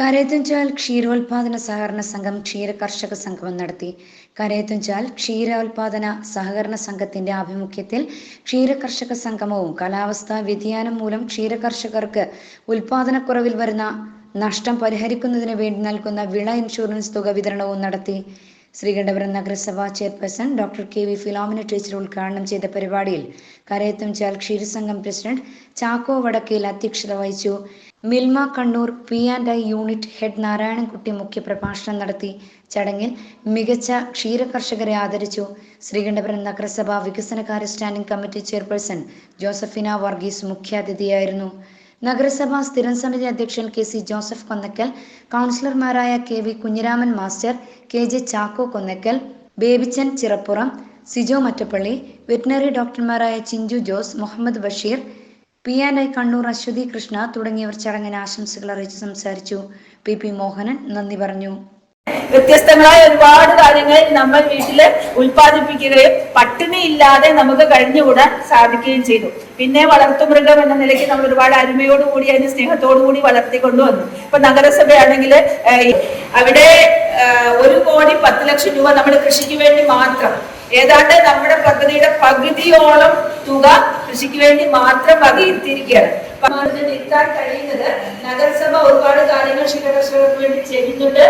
കരയത്തുംചാൽ ക്ഷീരോത്പാദന സഹകരണ സംഘം ക്ഷീര കർഷക സംഗമം നടത്തി. കരയത്തുംചാൽ ക്ഷീരോത്പാദന സഹകരണ സംഘത്തിന്റെ ആഭിമുഖ്യത്തിൽ ക്ഷീര കർഷക സംഗമവും കാലാവസ്ഥാ വ്യതിയാനം മൂലം ക്ഷീര കർഷകർക്ക് ഉൽപാദനക്കുറവിൽ വരുന്ന നഷ്ടം പരിഹരിക്കുന്നതിന് വേണ്ടി നൽകുന്ന വിള ഇൻഷുറൻസ് തുക വിതരണവും നടത്തി. ശ്രീകണ്ഠപുരം നഗരസഭാ chairperson doctor K V Philomina teacher ഉദ്ഘാടനം ചെയ്ത പരിപാടിയിൽ കരയത്തും കരയത്തുംചാൽ ക്ഷീരസംഘം പ്രസിഡന്റ് ചാക്കോ വടക്കയിൽ അധ്യക്ഷത വഹിച്ചു. Milma Kannur P and I unit head Narayanankutty മുഖ്യപ്രഭാഷണം നടത്തി ചടങ്ങിൽ മികച്ച ക്ഷീര കർഷകരെ ആദരിച്ചു. ശ്രീകണ്ഠപുരം നഗരസഭാ വികസനകാര്യ standing committee chairperson Josephina Varghese മുഖ്യാതിഥിയായിരുന്നു. നഗരസഭാ സ്ഥിരം സമിതി അധ്യക്ഷൻ കെ സി ജോസഫ് കൊന്നക്കൽ കൗൺസിലർമാരായ K V Kunhiraman master K J Chacko Konnakkal Babychan Chirappuram Sijo Mattappally veterinary ഡോക്ടർമാരായ Chinchu Jose Muhammad Basheer P and I Kannur Aswathi Krishna തുടങ്ങിയവർ ചടങ്ങിന് ആശംസകൾ അറിയിച്ച് സംസാരിച്ചു. പി പി മോഹനൻ നന്ദി പറഞ്ഞു. വ്യത്യസ്തങ്ങളായ ഒരുപാട് കാര്യങ്ങൾ നമ്മൾ വീട്ടിൽ ഉൽപ്പാദിപ്പിക്കുകയും പട്ടിണി ഇല്ലാതെ നമുക്ക് കഴിഞ്ഞുകൂടാൻ സാധിക്കുകയും ചെയ്തു. പിന്നെ വളർത്തുമൃഗം എന്ന നിലയ്ക്ക് നമ്മൾ ഒരുപാട് അരുമയോടുകൂടി അതിന് സ്നേഹത്തോടുകൂടി വളർത്തിക്കൊണ്ടുവന്നു ഇപ്പൊ നഗരസഭയാണെങ്കിൽ അവിടെ ഒരു കോടി പത്ത് ലക്ഷം രൂപ നമ്മൾ കൃഷിക്ക് വേണ്ടി മാത്രം ഏതാണ്ട് നമ്മുടെ പദ്ധതിയുടെ പകുതിയോളം തുക കൃഷിക്ക് വേണ്ടി മാത്രം വകയിരുത്തിയിരിക്കുകയാണ്. നിർത്താൻ കഴിയുന്നത് നഗരസഭ ഒരുപാട് കാര്യങ്ങൾ ക്ഷീരകർഷകർക്ക് വേണ്ടി ചെയ്യുന്നുണ്ട്.